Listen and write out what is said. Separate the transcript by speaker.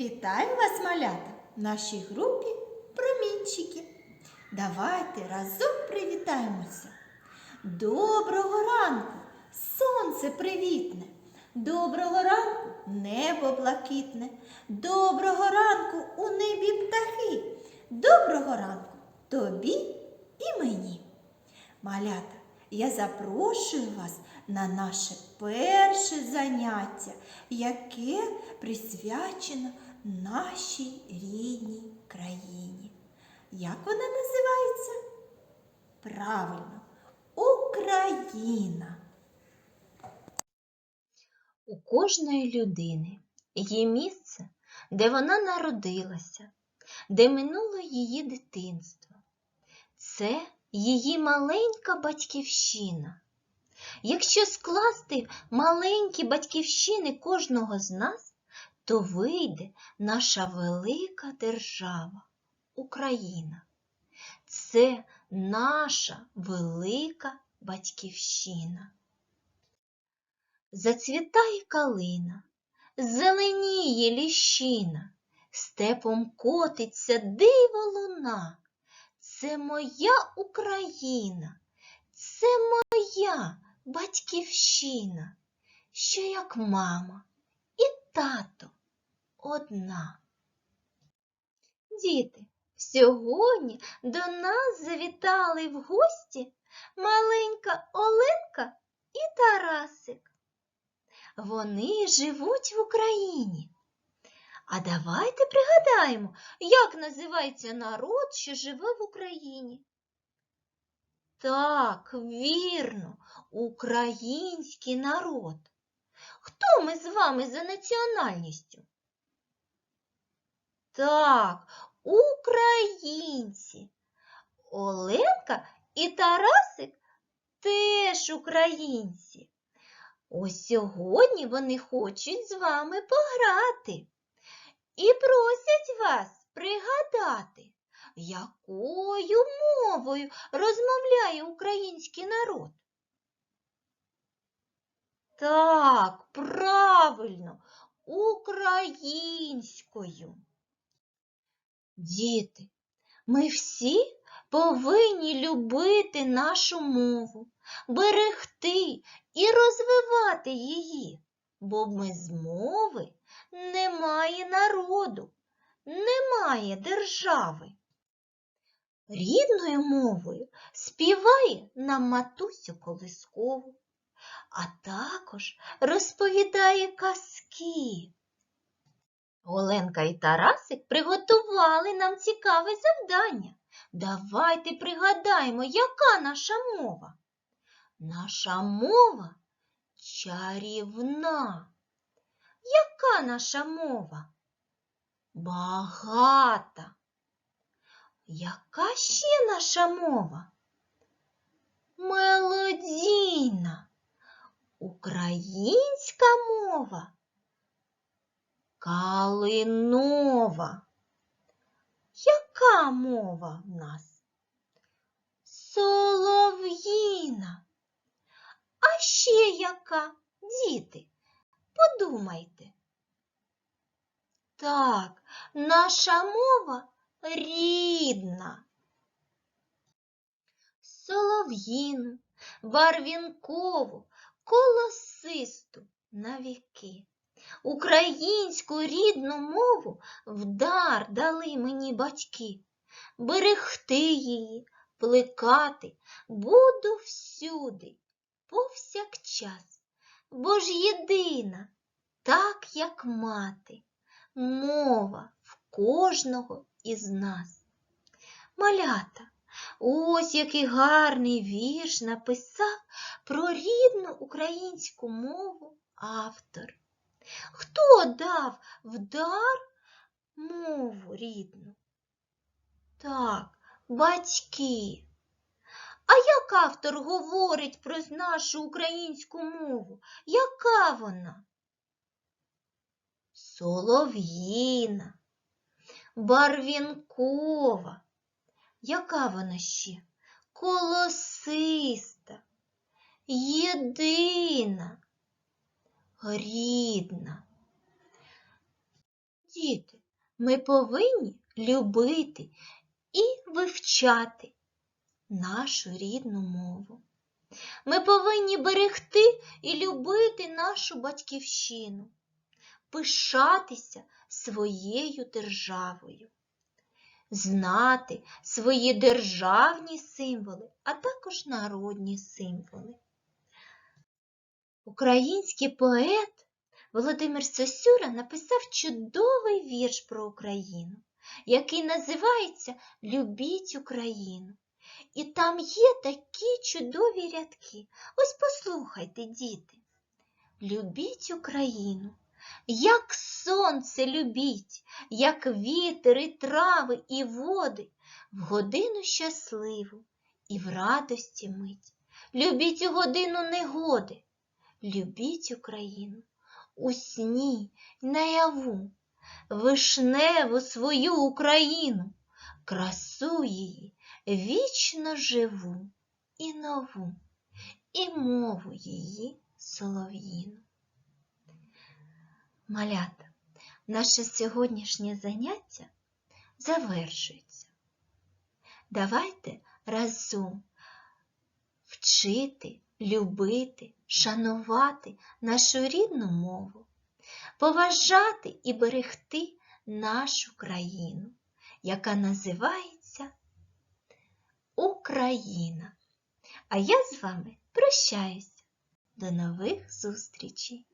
Speaker 1: Вітаю вас, малята, в нашій групі промінчики. Давайте разом привітаємося. Доброго ранку, сонце привітне. Доброго ранку небо блакитне. Доброго ранку у небі птахи. Доброго ранку тобі і мені. Малята, я запрошую вас на наше перше заняття, яке присвячено нашій рідній країні. Як вона називається? Правильно, Україна.
Speaker 2: У кожної людини є місце, де вона народилася, де минуло її дитинство. Це її маленька батьківщина. Якщо скласти маленькі батьківщини кожного з нас, то вийде наша велика держава Україна. Це наша велика батьківщина. Зацвітає калина, зеленіє ліщина, степом котиться диво луна. Це моя Україна, це моя батьківщина, що як мама і тато одна. Діти, сьогодні до нас завітали в гості маленька Оленка і Тарасик. Вони живуть в Україні. А давайте пригадаємо, як називається народ, що живе в Україні. Так, вірно, український народ. Хто ми з вами за національністю? Так, українці. Оленка і Тарасик теж українці. Ось сьогодні вони хочуть з вами пограти і просять вас пригадати, якою мовою розмовляє український народ. Так, правильно, українською. Діти, ми всі повинні любити нашу мову, берегти і розвивати її, бо без мови немає народу, немає держави. Рідною мовою співає нам матусю колискову, а також розповідає казки. Оленка і Тарасик приготували нам цікаве завдання. Давайте пригадаємо, яка наша мова. Наша мова чарівна. Яка наша мова? Багата. Яка ще наша мова? Мелодійна. Українська мова. Калинова. Яка мова в нас? Солов'їна. А ще яка, діти? Подумайте. Так, наша мова рідна. Солов'їну, барвінкову, колосисту на віки. Українську рідну мову вдар дали мені батьки. Берегти її, плекати буду всюди, повсякчас, бо ж єдина, так як мати, мова в кожного із нас. Малята, ось який гарний вірш написав про рідну українську мову автор. Хто дав в дар мову рідну? Так, батьки. А як автор говорить про нашу українську мову? Яка вона? Солов'їна, барвінкова. Яка вона ще? Колосиста, єдина, рідна. Діти, ми повинні любити і вивчати нашу рідну мову. Ми повинні берегти і любити нашу батьківщину, пишатися своєю державою, знати свої державні символи, а також народні символи. Український поет Володимир Сосюра написав чудовий вірш про Україну, який називається Любіть Україну. І там є такі чудові рядки. Ось послухайте, діти. Любіть Україну, як сонце любіть, як вітер і трави і води, в годину щасливу і в радості мить. Любіть у годину негоди, любіть Україну у сні й наяву, вишневу свою Україну, красу її вічно живу і нову, і мову її солов'їну. Малята, наше сьогоднішнє заняття завершується. Давайте разом вчити, любити, шанувати нашу рідну мову, поважати і берегти нашу країну, яка називається Україна. А я з вами прощаюся. До нових зустрічей!